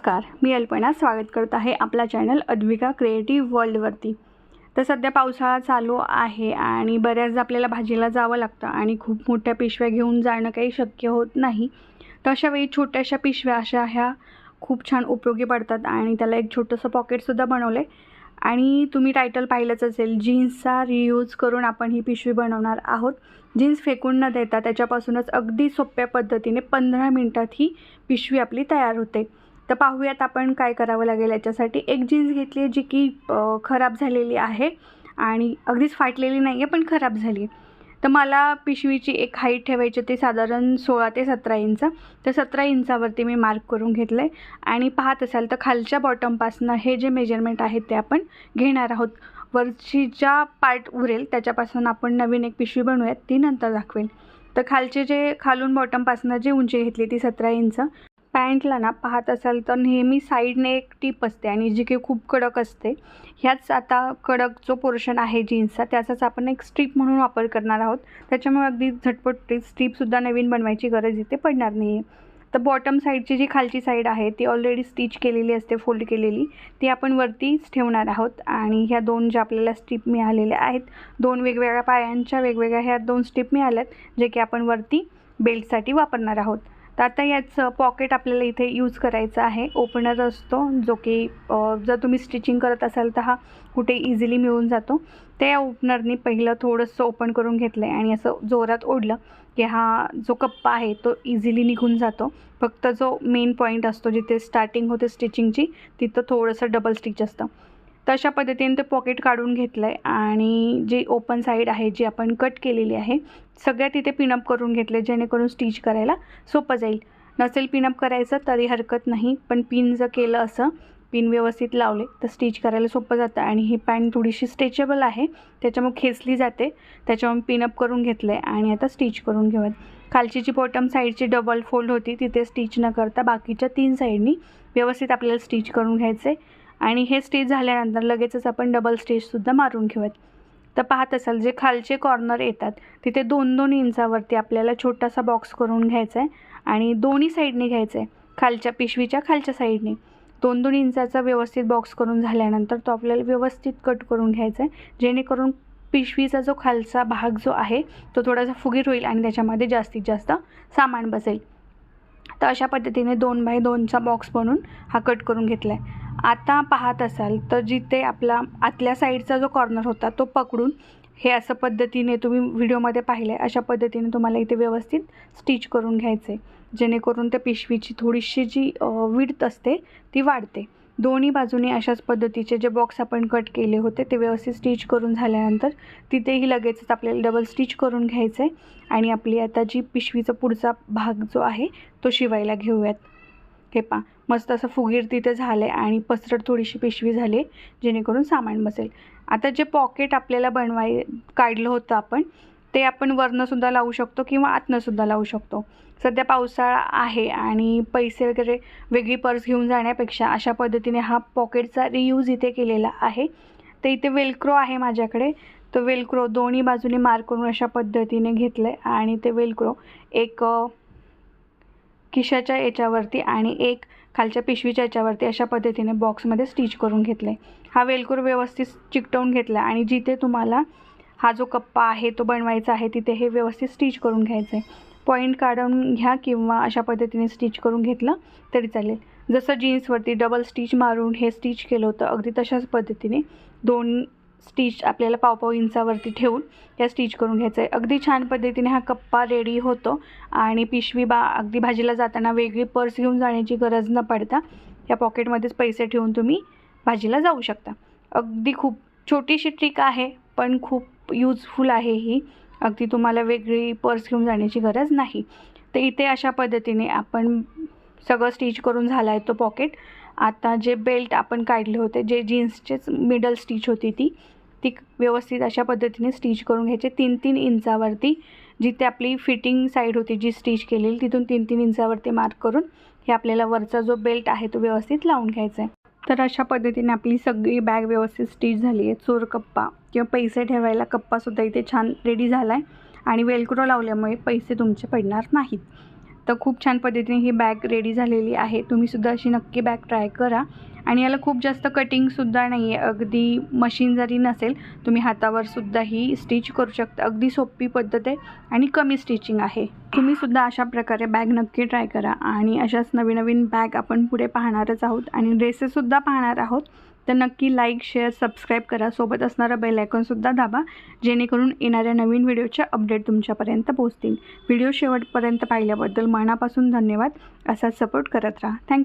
नमस्कार मी अल्पना स्वागत करत आहे आपला चॅनल अद्विका क्रिएटिव्ह वर्ल्डवरती. तर सध्या पावसाळा चालू आहे आणि बऱ्याचदा आपल्याला भाजीला जावं लागतं आणि खूप मोठ्या पिशव्या घेऊन जाणं काही शक्य होत नाही. तर अशा वेळी छोट्याशा पिशव्या अशा ह्या खूप छान उपयोगी पडतात आणि त्याला एक छोटंसं पॉकेटसुद्धा बनवलं आहे आणि तुम्ही टायटल पाहिलंच असेल जीन्सचा रियूज करून आपण ही पिशवी बनवणार आहोत. जीन्स फेकून न देता त्याच्यापासूनच अगदी सोप्या पद्धतीने पंधरा मिनटात ही पिशवी आपली तयार होते. तर पाहूयात आपण काय करावं लागेल याच्यासाठी. एक जीन्स घेतली आहे जी की खराब झालेली आहे आणि अगदीच फाटलेली नाही आहे पण खराब झाली आहे तर मला पिशवीची एक हाईट ठेवायची ते साधारण सोळा ते सतरा इंच. तर सतरा इंचावरती मी मार्क करून घेतलं आहे आणि पाहत असाल तर खालच्या बॉटमपासनं हे जे मेजरमेंट आहे ते आपण घेणार आहोत. वरची ज्या पार्ट उरेल त्याच्यापासून आपण नवीन एक पिशवी बनवूयात ती नंतर दाखवेल. तर खालचे जे खालून बॉटमपासनं जी उंची घेतली ती सतरा इंच. पॅन्टला ना पाहत असाल तर नेहमी साईडने एक टीप असते आणि जी की खूप कडक असते. ह्याच आता कडक जो पोर्शन आहे जीन्सचा त्याचाच आपण एक स्ट्रीप म्हणून वापर करणार आहोत. त्याच्यामुळे अगदी झटपट स्ट्रीपसुद्धा नवीन बनवायची गरज इथे पडणार नाही आहे तर बॉटम साईडची जी खालची साईड आहे ती ऑलरेडी स्टिच केलेली असते फोल्ड केलेली. ती आपण वरतीच ठेवणार आहोत आणि ह्या दोन ज्या आपल्याला स्ट्रीप मिळालेल्या आहेत दोन वेगवेगळ्या पायांच्या वेगवेगळ्या ह्या दोन स्ट्रीप मिळाल्यात जे की आपण वरती बेल्टसाठी वापरणार आहोत. तर आता याचं पॉकेट आपल्याला इथे यूज करायचं आहे. ओपनर असतो जो की जर तुम्ही स्टिचिंग करत असाल तर हा कुठे इझिली मिळून जातो. त्या ओपनरनी पहिलं थोडंसं ओपन करून घेतलं आहे आणि असं जोरात ओढलं की हा जो कप्पा आहे तो इझिली निघून जातो. फक्त जो मेन पॉईंट असतो जिथे स्टार्टिंग होते स्टिचिंगची तिथं थोडंसं डबल स्टिच असतं. तर अशा पद्धतीने ते पॉकेट काढून घेतलं आहे आणि जी ओपन साईड आहे जी आपण कट केलेली आहे सगळ्या तिथे पिनअप करून घेतले जेणेकरून स्टिच करायला सोपं जाईल. नसेल पिनअप करायचं तरी हरकत नाही पण पिन जर केलं असं पिन व्यवस्थित लावले तर स्टिच करायला सोपं जातं. आणि ही पॅन्ट थोडीशी स्ट्रेचेबल आहे त्याच्यामुळे खेचली जाते. त्याच्यामुळे पिनअप करून घेतलं आहे आणि आता स्टिच करून घेऊयात. खालची जी बॉटम साईडची डबल फोल्ड होती तिथे स्टिच न करता बाकीच्या तीन साईडनी व्यवस्थित आपल्याला स्टिच करून घ्यायचं आहे आणि हे स्टिच झाल्यानंतर लगेचच आपण डबल स्टिचसुद्धा मारून घेऊयात. तर पाहत असाल जे खालचे कॉर्नर येतात तिथे दोन दोन इंचावरती आपल्याला छोटासा बॉक्स करून घ्यायचा आहे आणि दोन्ही साईडने घ्यायचं आहे खालच्या पिशवीच्या खालच्या साईडने दोन दोन इंचाचा व्यवस्थित बॉक्स करून झाल्यानंतर तो आपल्याला व्यवस्थित कट करून घ्यायचा आहे जेणेकरून पिशवीचा जो खालचा भाग जो आहे तो थोडासा फुगीर होईल आणि त्याच्यामध्ये जास्तीत जास्त सामान बसेल. तर अशा पद्धतीने दोन बाय दोनचा बॉक्स बनवून हा कट करून घेतला आहे आता पाहत असाल तर जिथे आपला आतल्या साईडचा जो कॉर्नर होता तो पकडून हे असं पद्धतीने तुम्ही व्हिडिओमध्ये पाहिलं आहे अशा पद्धतीने तुम्हाला इथे व्यवस्थित स्टिच करून घ्यायचे जेणेकरून त्या पिशवीची थोडीशी जी विडत असते ती वाढते. दोन्ही बाजूने अशाच पद्धतीचे जे बॉक्स आपण कट केले होते ते व्यवस्थित स्टिच करून झाल्यानंतर तिथेही लगेचच आपल्याला डबल स्टिच करून घ्यायचं आहे आणि आपली आता जी पिशवीचा पुढचा भाग जो आहे तो शिवायला घेऊयात. हे पा मस्त असं फुगीर तिथे झालं आहे आणि पसरट थोडीशी पिशवी झाली आहे जेणेकरून सामान बसेल. आता जे पॉकेट आपल्याला बनवाय काढलं होतं आपण ते आपण वरनंसुद्धा लावू शकतो किंवा आतनंसुद्धा लावू शकतो. सध्या पावसाळा आहे आणि पैसे वगैरे वेगळी पर्स घेऊन जाण्यापेक्षा अशा पद्धतीने हा पॉकेटचा रियूज इथे केलेला आहे. तर इथे वेलक्रो आहे माझ्याकडे. तो वेलक्रो दोन्ही बाजूने मार्क करून अशा पद्धतीने घेतलं आहे आणि ते वेलक्रो एक खिशाच्या याच्यावरती आणि एक खालच्या पिशवीच्या याच्यावरती अशा पद्धतीने बॉक्समध्ये स्टिच करून घेतले हा वेलक्रो व्यवस्थित चिकटवून घेतला आणि जिथे तुम्हाला हा जो कप्पा आहे तो बनवायचा आहे तिथे हे व्यवस्थित स्टिच करून घ्यायचं आहे पॉईंट काढून घ्या किंवा अशा पद्धतीने स्टिच करून घेतलं तरी चालेल. जसं जीन्सवरती डबल स्टिच मारून हे स्टिच केलं होतं अगदी तशाच पद्धतीने दोन स्टिच आपल्याला पावपाव इंचावरती ठेवून या स्टिच करून घ्यायचं आहे अगदी छान पद्धतीने हा कप्पा रेडी होतो आणि पिशवी बा अगदी भाजीला जाताना वेगळी पर्स घेऊन जाण्याची गरज न पडता या पॉकेटमध्येच पैसे ठेवून तुम्ही भाजीला जाऊ शकता. अगदी खूप छोटीशी ट्रिक आहे पण खूप यूजफुल आहे ही. अगदी तुम्हाला वेगळी पर्स घेऊन जाण्याची गरज नाही. तर इथे अशा पद्धतीने आपण सगळं स्टिच करून झाला आहे तो पॉकेट. आता जे बेल्ट आपण काढले होते जे जीन्सचेच मिडल स्टिच होती ती ती व्यवस्थित अशा पद्धतीने स्टिच करून घ्यायचे. तीन तीन इंचावरती जिथे आपली फिटिंग साईड होती जी स्टिच केलेली तिथून तीन तीन इंचावरती मार्क करून हे आपल्याला वरचा जो बेल्ट आहे तो व्यवस्थित लावून घ्यायचा आहे. तर अशा पद्धतीने आपली सगळी बॅग व्यवस्थित स्टिच झाली आहे. चोर कप्पा किंवा पैसे ठेवायला कप्पासुद्धा इथे छान रेडी झाला आहे आणि वेलक्रो लावल्यामुळे पैसे तुमचे पडणार नाहीत. तर खूप छान पद्धतीने ही बॅग रेडी झालेली आहे. तुम्हीसुद्धा अशी नक्की बॅग ट्राय करा. आणि याला खूप जास्त कटिंगसुद्धा नाही आहे अगदी मशीन जरी नसेल तुम्ही हातावरसुद्धा ही स्टिच करू शकता. अगदी सोपी पद्धत आहे आणि कमी स्टिचिंग आहे. तुम्हीसुद्धा अशा प्रकारे बॅग नक्की ट्राय करा. आणि अशाच नवीन नवीन बॅग आपण पुढे पाहणारच आहोत. आणि ड्रेसेससुद्धा पाहणार आहोत. तर नक्की लाईक शेअर सबस्क्राईब करा. सोबत असणारं बेल आयकॉनसुद्धा दाबा जेणेकरून येणाऱ्या नवीन व्हिडिओच्या अपडेट तुमच्यापर्यंत पोहोचतील. व्हिडिओ शेवटपर्यंत पाहिल्याबद्दल मनापासून धन्यवाद. असा सपोर्ट करत राहा. थँक्यू